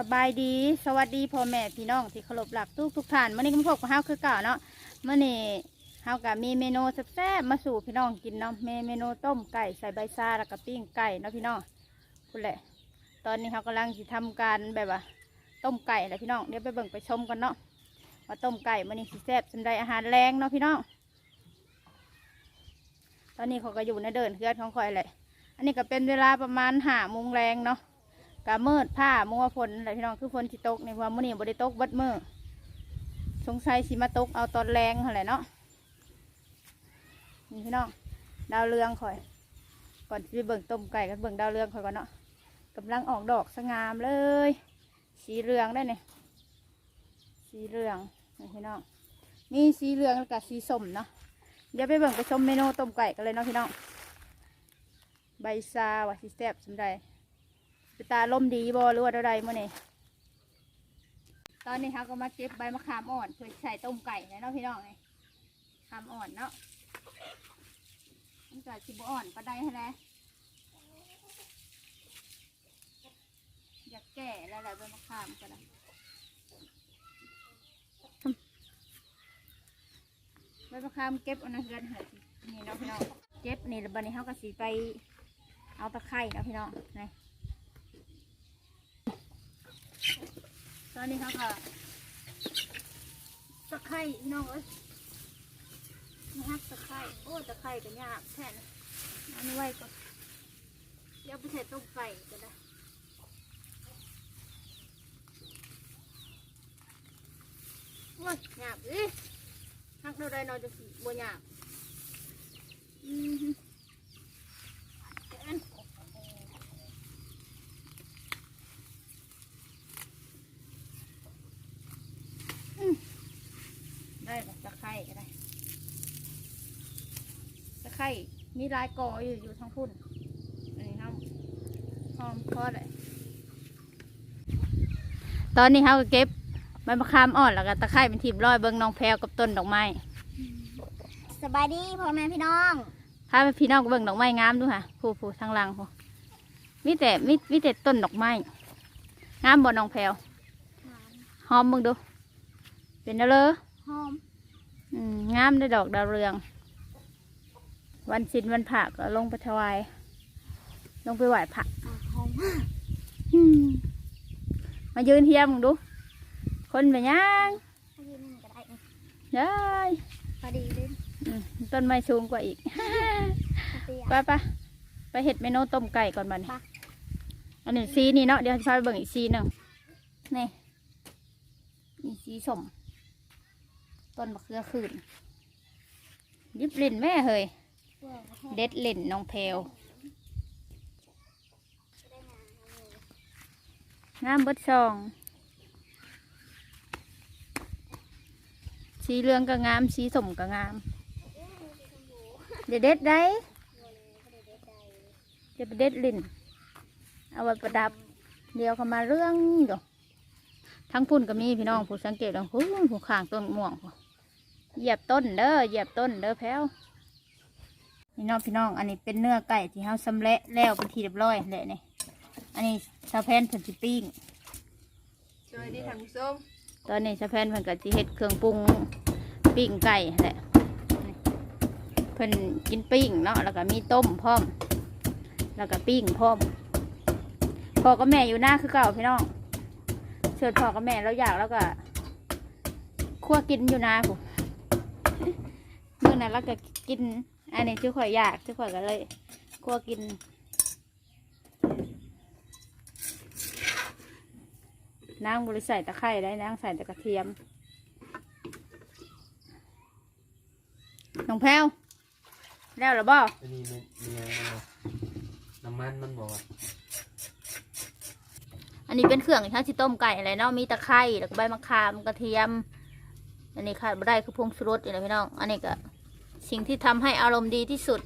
สบายดีสวัสดีพ่อแม่พี่น้องที่เคารพหลักทุกทุกท่านมื่อนี้ก็มาพบกับเฮาคือเก่าเนาะเมื่อนี้เฮากับมีเมนูแซ่บๆมาสู่พี่น้องกินเนาะเมเมนูต้มไก่ใส่ใบซาแล้วก็ปิ้งไก่เนาะพี่น้องคุณแหละ ตอนนี้เขากำลังสิทำการแบบว่า ต้มไก่แหละพี่น้องเดี๋ยวไปเบิ่งไปชมกันเนาะว่าต้มไก่มื่อนี้สิแซ่บสำหรับอาหารแรงเนาะพี่น้องตอนนี้เขาก็อยู่ในเดินเฮือนของคอยแหละอันนี้ก็เป็นเวลาประมาณห้าโมงแรงเนาะ กะมืดผ้ามัวฝนอะไรพี่น้องคือฝนสิตกในความมื้อนี้บ่ได้ตกบัดมือสงสัยสิมาตกเอาตอนแรงเท่าไหร่เนาะนี่พี่น้องดาวเรืองคอย ก่อนที่จะเบิ่งต้มไก่กันเบิ่งดาวเรืองคอยก่อนเนาะกำลังออกดอกสงามเลย สีเหลืองได้เนี่ยสีเหลืองนี่พี่น้องมีสีเหลืองแล้วกับสีส้มเนาะเดี๋ยวไปเบิ่งไปชมเมนูต้มไก่กันเลยเนาะพี่น้องใบซาว่าสิแซ่บสำใดไป ตาลมดีบ่หรือว่าใดมื่อนี้ตอนนี้เขาก็มาเก็บใบมะขามอ่อนเพื่อใส่ต้มไก่เลยเนาะพี่น้องเลยขามอ่อนเนาะมันจะชิบอ่อนปลาได้แหละอยากแก่แล้วแหละใบมะขามก็ได้ใบมะขามเก็บเอันนั้นเกินเหรอนี่เนาะพี่น้องเจ็บนี่แล้วบันนี้เขาก็สีไปเอาตะไคร่นะพี่น้องนี่ ตอนนี้เขาก็ตะไคร่น้องเอ้ยนี่ฮักตะไคร่โอ้ตะไคร่ก็ยากแท้นะอันนี้ไว้ก่อนเดี๋ยวไปใส่ต้มไก่ก็ได้โอ้ยยากเลยฮักเราได้เนอนจะบัวยากอืมได้แบบตะไคร่ก็ได้ตะไคร่ มีลายกออยู่อยู่ทั้งพุ่นอันนี้น้ำหอมพอเลยตอนนี้เขาก็เก็บใบมะขามอ่อนแล้วก็ตะไคร่เป็นทีมร้อยเบิ้งน้องแพรวกับต้นดอกไม้สบายดีพ่อแม่พี่น้องพาไปพี่น้องเบิ่งดอกไม้งามดูค่ะผู้ผู้ทางหลังผู้มีแต่มีมีแต่ต้นดอกไม้งามบ่น้องแพรวหอมมึงดู เป็นแล้วเลยหอมอืมงามได้ดอกดาวเรือง วันศิลวันผักก็ลงไปถวาย ลงไปไหว้พระอะหอมอืมมายืนเทียมมึงดู คนไปย่างให้ยืนนี่ก็ได้นะเด้ยพอดีเลยอืมต้นไม้สูงกว่าอีกเตี้ยไปไปไปเห็ดเมนูต้มไก่ก่อนบัดนี้ไปอันนี้สีนี่เนาะเดี๋ยวจะพาไปเบิ่งอีกสีหนึ่งนี่นี่สีส้มต้นมะเขือขื่นยิบลิ่นแม่เฮย เด็ดลิ่นน้องเพลวงามบดซอง สีเหลืองก็งาม สีส้มก็งามเด็ดเด็ดได้เดี๋ยวไปเด็ดลิ่นเอาไว้ประดับ เดี๋ยวเขามาเรื่องอยู่ทั้งพุ่นก็มีพี่น้องผู้สังเกตว่าผู้ผู้ข้างต้นม่วงเหยียบต้นเด้อเหยียบต้นเด้อแพ้ว พี่น้องพี่น้อง อันนี้เป็นเนื้อไก่ที่เขาสำเร็จแล้วเป็นทีเรียบร้อยแหละนี่อันนี้ซาแพนเพิ่นสิปิ้งสวัสดีท่านผู้ชมตอนนี้ซาแพนเพิ่นก็สิเฮ็ดเครื่องปรุงปิ้งไก่แหละนี่เพิ่นกินปิ้งเนาะแล้วก็มีต้มพร้อม แล้วก็ปิ้งพร้อมพ่อกับแม่อยู่หน้าคือเก่าพี่น้องเชิญพ่อกับแม่แล้วอยากแล้วก็คั่วกินอยู่นาผมเมื่อนั้นเราก็กิน อันนี้ชื่อข่อยอยากชื่อข่อยก็เลยคั่วกินนางบริใส่ตะไคร้ได้นางใส่แต่กระเทียม น้องแพรวแล้วเหรือบ่อันนี้มันมีอะไรมันบอกน้ำมันมันบอกว่าอันนี้เป็นเครื่องที่ต้มไก่อะไรเนาะ มีตะไคร้แล้วก็ใบมะขามกระเทียม อันนี้ขาดไม่ได้คือพงชูรสนี่แหละพี่น้อง อันนี้ก็ สิ่งที่ทำให้อารมณ์ดีที่สุด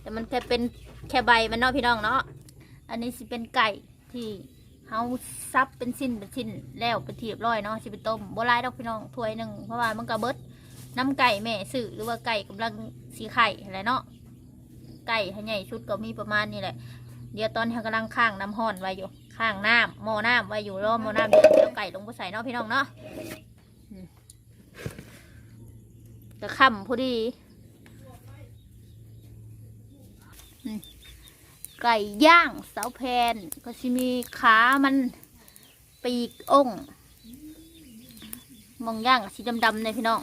แต่มันแค่เป็นแค่ใบมันเนาะพี่น้องเนาะอันนี้สิเป็นไก่ที่เฮาซับเป็นชิ้นเป็นชิ้นแล้วเป็นทียบร้อยเนาะสิเป็นต้มโบราณดอกพี่น้องถ้วยหนึ่งเพราะว่ามันก็เบิดน้ำไก่แม่สื่อหรือว่าไก่กำลังสีไข่อะไรเนาะไก่ให้ใหญ่ชุดก็มีประมาณนี้แหละ เดี๋ยวตอนนี้เขากำลังข้างน้ำห้อนไว้อยู่ ข้างน้ำหม้อน้ำไว้อยู่รอหม้อน้ำเดือดแล้วไก่ลงไปใส่เนาะพี่น้องเนาะอืมจะค่ำพอดีอืม ไก่ย่างเสาแพน ก็จะมีขามันปีกองมองย่างสีดำๆเลยพี่น้อง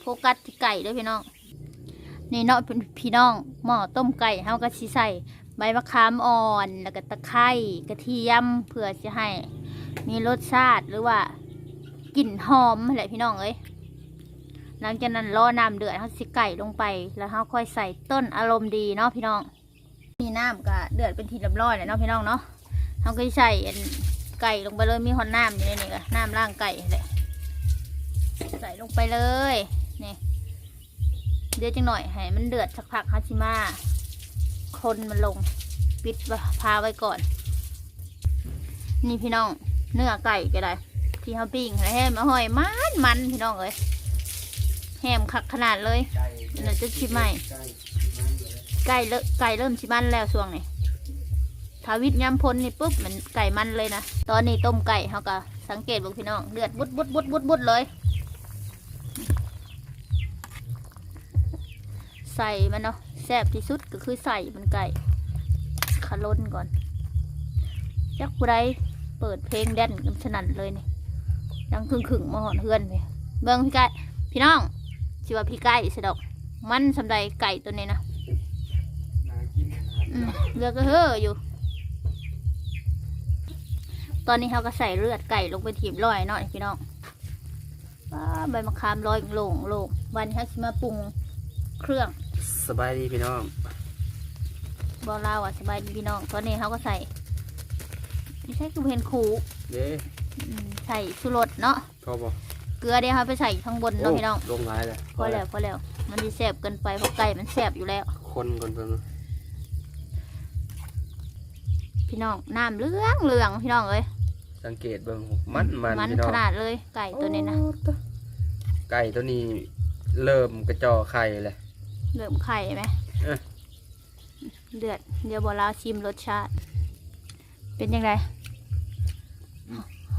โฟกัสที่ไก่ด้วยพี่น้องนี่เนาะเป็นพี่น้องหม้อต้มไก่เฮาก็สิใส่ใบมะขามอ่อนแล้วก็ตะไคร้กระเทียมเพื่อจะให้ มีรสชาติหรือว่ากลิ่นหอมนั่นแหละพี่น้องเอ้ย หลังจากนั้นรอน้ำเดือดเฮาสิไก่ลงไป แล้วเฮาค่อยใส่ต้นอารมณ์ดีเนาะพี่น้องมีน้ำก็เดือดเป็นทีเรียบร้อยแล้วเนาะพี่น้องเนาะเฮาก็ใส่ไก่ลงไปเลยมีหอนน้ำอยู่ในนี้ก็น้ำล่างไก่แหละใส่ลงไปเลยนี่เดือดจังหน่อยให้มันเดือดสักพักฮาชิมาคนมันลงปิดพาไว้ก่อน นี่พี่น้องเนื้อไก่ก็ได้ที่เขาปิ้งแล้วแฮมมาห้อยมันมันพี่น้องเอ้ย แฮมคักขนาดเลยเดี๋ยวจะชิมใหม่ไก่เลไก่เลอะไก่เริ่มชิมันแล้วช่วงนี้ทาวิทย้ำพ้นนี่ปุ๊บมันไก่มันเลยนะ ตอนนี้ต้มไก่เขาก็สังเกตบอกพี่น้องเดือดบุดบุดบุดบุดบุดเลย ใส่มันเนาะแซ่บที่สุดก็คือใส่มันไก่ขล้นก่อนจักผู้ใดเปิดเพลงแดนกันสนั่นเลยนี่ดังคึ่งขึงๆมาหอนเฮือนไปเบิ้งพี่ไก่พี่น้อง ชื่อว่าพี่ไก่สะดอก มันสำใดไก่ตัวนี้นะน่ากินขนาดอืนี้มเลือกก็เฮ้ออยู่ ตอนนี้เขาก็ใส่เลือดไก่ลงไปถีบร้อยหน่อยพี่น้องว้าใบมะขามร้อยโลงโลงวันนี้เขาจะมาปรุงเครื่อง สบายดีพี่น้องบอลาวอะสบายดีพี่น้องตอนนี้เขาก็ใส่ไม่ใช่คือเพนคูเด้อืมใส่ชูรสเนาะพอบอก เกลือเดี๋ยวเขาไปใส่ข้างบนเนาะพี่น้อง ลงร้ายเลยพอแล้วพอแล้ว มันจะแสบเกินไปเพราะไก่มันแสบอยู่แล้ว คนก่อนเพิ่นพี่น้องน้ำเหลืองเหลืองพี่น้องเอ้ยสังเกตเบิ่งมันมันมันพี่น้อขงนาดเลยไก่ตัวนี้นะไก่ตัวนี้เริ่มกระจอไข่เลยเริ่มไข่ไหมเอ้ยเดือดเดี๋ยวบอลาวชิมรสชาติ เป็นยังไง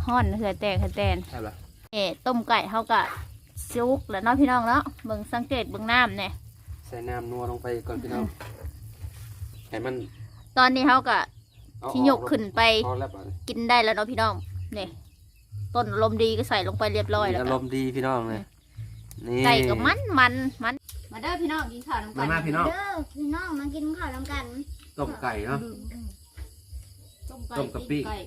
ห่อนเหือแตกเหือแตนใช่ละ เอ๋ต้มไก่เขากะซุกแล้วเนาะพี่น้องเนาะเบิ่งสังเกตเบิ่งน้ำเนี่ยใส่น้ำนัวลงไปก่อนพี่น้องให้มันตอนนี้เขากะเอาที่ยกขึ้นไปพอแล้วป่ะกินได้แล้วเนาะพี่น้องเนี่ยต้นลมณ์ดีก็ใส่ลงไปเรียบร้อยแล้วอาก็รมณ์ดีพี่น้องเลยนี่ไก่กับมันมันมันมาเด้อพี่น้องกินข้าวน้ำกัมานมาพี่น้องเด้อพี่น้องมากินข้าวน้ำกันต้มไก่เนาะต้มไก่ต้มกะปิ ไก่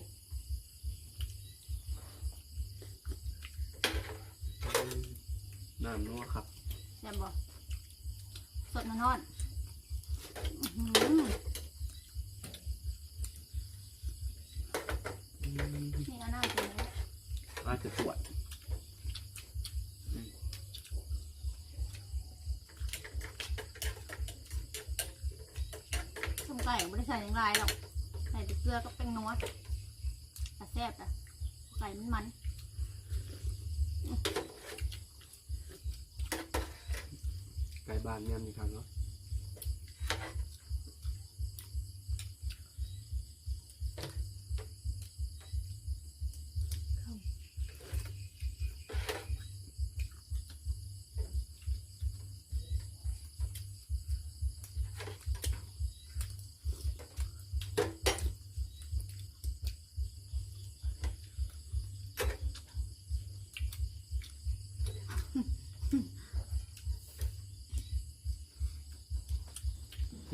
น้ำนัวครับแซ่บบ่สดนอนๆอื้อหือนี่ก็น่ากินเลยอาจจะตรวจต้มไก่ไม่ได้ใส่อย่างไรหรอก ใส่แต่เกลือกับแป้งนัวแต่แซ่บอะไก่มันมันไบ้านเนี่ยมีครับเนาะ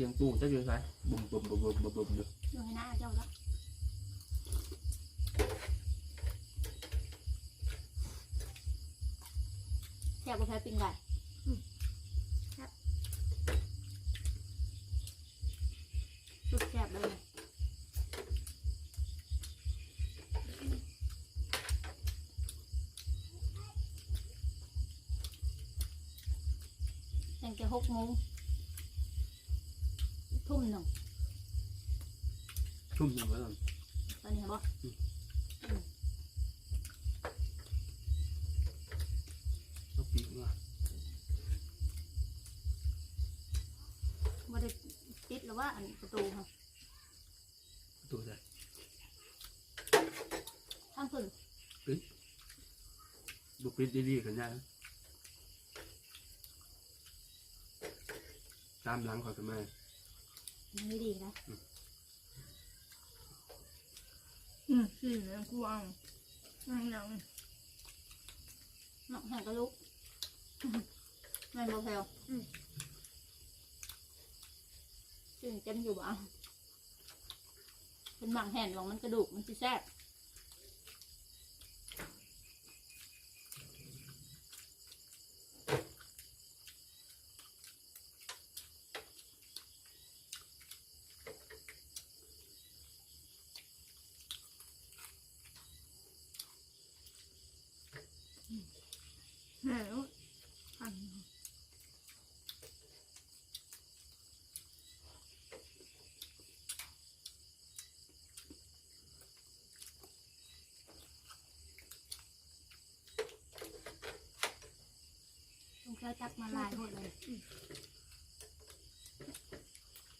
สียงตู้จะอยู่ไสบุ่มบุ่มบุ่มบุ่มบุ่มบุ่มอยู่อยู่ให้หน้าเจ้าแล้วแซ่บกว่าแพ้ปิ้งไก่สุดแซ่บเลยยังจะหกโมง ทุ่มหนึ่งชุ่มอยู่ไว้ก่อนตอนนี้เห็นบ่ต้องปีกว่าบ่ได้ปิดหรือว่าอันประตูค่ะตู้ใส่นดูปิดดีๆกันได้ตามหลังเขาทำไม ไม่ดีนะอืมสี่เนี่ยกูเอานั่งยังเนาะแห่งกระลุกแม่นบ่แพลวซึ่งเต็มอยู่บ่เอาเป็นบางแห่นลองมันกระดูกมันสิแซ่บ ต้องแค่จับมาลายหมดเลย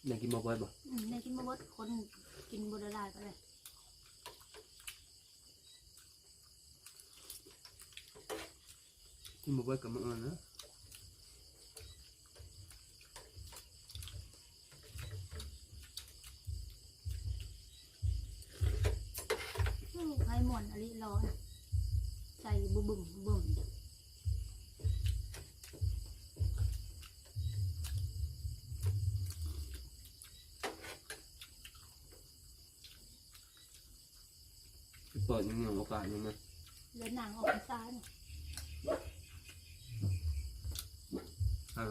อยากกินมาบ่อยบ่อืมในกินมาบดคนกินบไดละลายไปเลยกินมาบ่อยกับมันอ่อนนะไข่หมอนอะไรร้อนใส่บุบึมบุบึม เปิดยังยังโอกาสยังไงเลือหนังออกซ้ายเนี่ยอ่า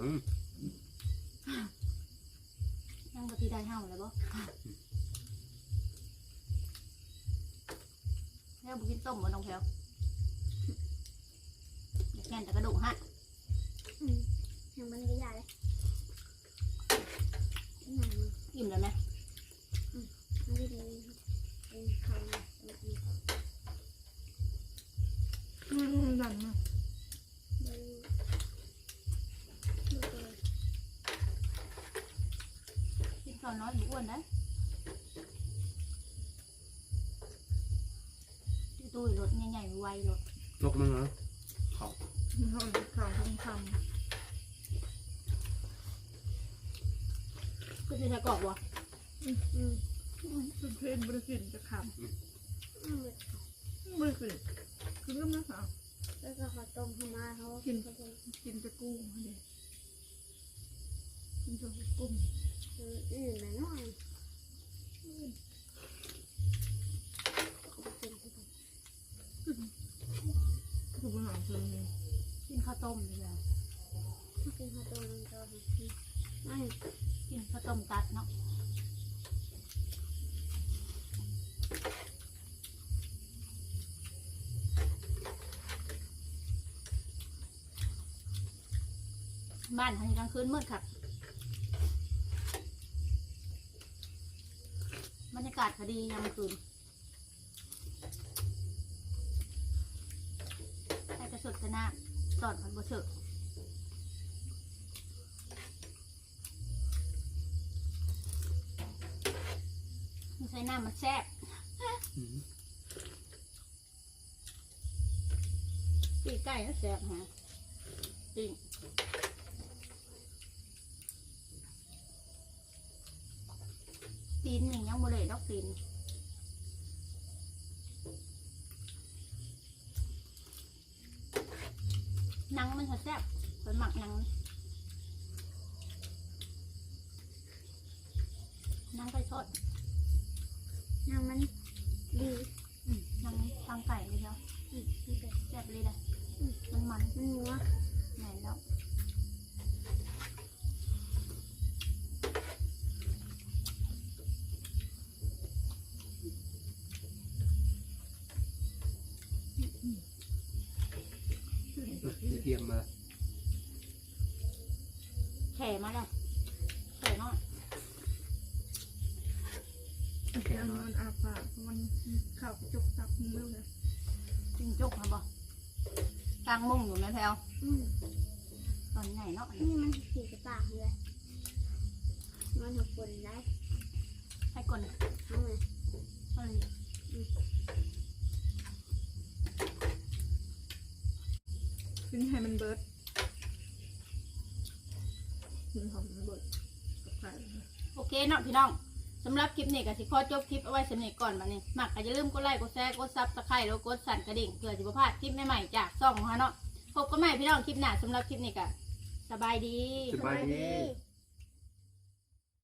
นั่งปฏิได้ห้าวเลยบ่แล้วบุกินต้มบ่น้องแพลวอยากแกนแต่กระดูกฮะอืมยังมันก็ยากเลยอืมอิ่มเลยไหม มันก็ดีเป็นเขาแบบนี้ อืมดันมา ดูดูเลย กินข้าวน้อยบุอ้วนนะตุ้ยรถใหญ่ๆไวๆรถ ลกมั้งเหรอเขาทำข่าวทำคก็จะใช้กรอบวะอืมำเป็นเพลงบริกินจะคอืมำบริกินคือเรื่องนะคะแล้วก็ขอต้มเข้ามาเขากินเขาเป็นกินจะกุ้งเลยกินจะกุ้งอื่นมาหน่อยเขาเป็นเขาเป็น คือปัญหาคือกินข้าวต้มเลยอะเขาเป็นเขาวต้มมันก็ไม่กินข้าวต้มตัดเนาะบ้านทางกลางคืนมืดครับบรรยากาศพอดียามคืนใส่กระสุดกระ นาสอดมันบ่เถอะมันใส่น้ำมันแซ่บอืมปีกไก่ก็แซ่บฮะปิ้งตีนนี่ยังบ่เลยดอกตีน หนังมันก็แซ่บเป็นหมักหนังหนังไก่ทอดนางมันดีอืมหนังทางไก่เลยเนาะอืมมันเป็นแซ่บเลยนะมันมันมันนัวไหนแล้ว เทียมมาแข่มาแล้วแข่เนาะแค่มันอาปากมันข่าวจกตักมือเลยจิงจุกมาบ่กลางมุ้งอยู่ไหมแพลวอืมตอนไหนเนาะนี่มันสีกระปากเลยมันหักคนได้ให้ก่อนเอาไงเอาเลย กินให้มันเบิดกินหอมมันเบิดกับไข่โอเคเนาะพี่น้องสำหรับคลิปนี้ก็สิขอจบคลิปเอาไว้สำเนีก่อนบัดนี้มักก็อย่าลืมกดไลค์กดแชร์กดซับสไครต์แล้วกดสั่นกระดิ่งเพื่อจะบ่พลาดคลิปใหม่ๆจากช่องของเราเนาะพบกันใหม่พี่น้องคลิปหน้าสำหรับคลิปนี้ก็สบายดี สบายดีดี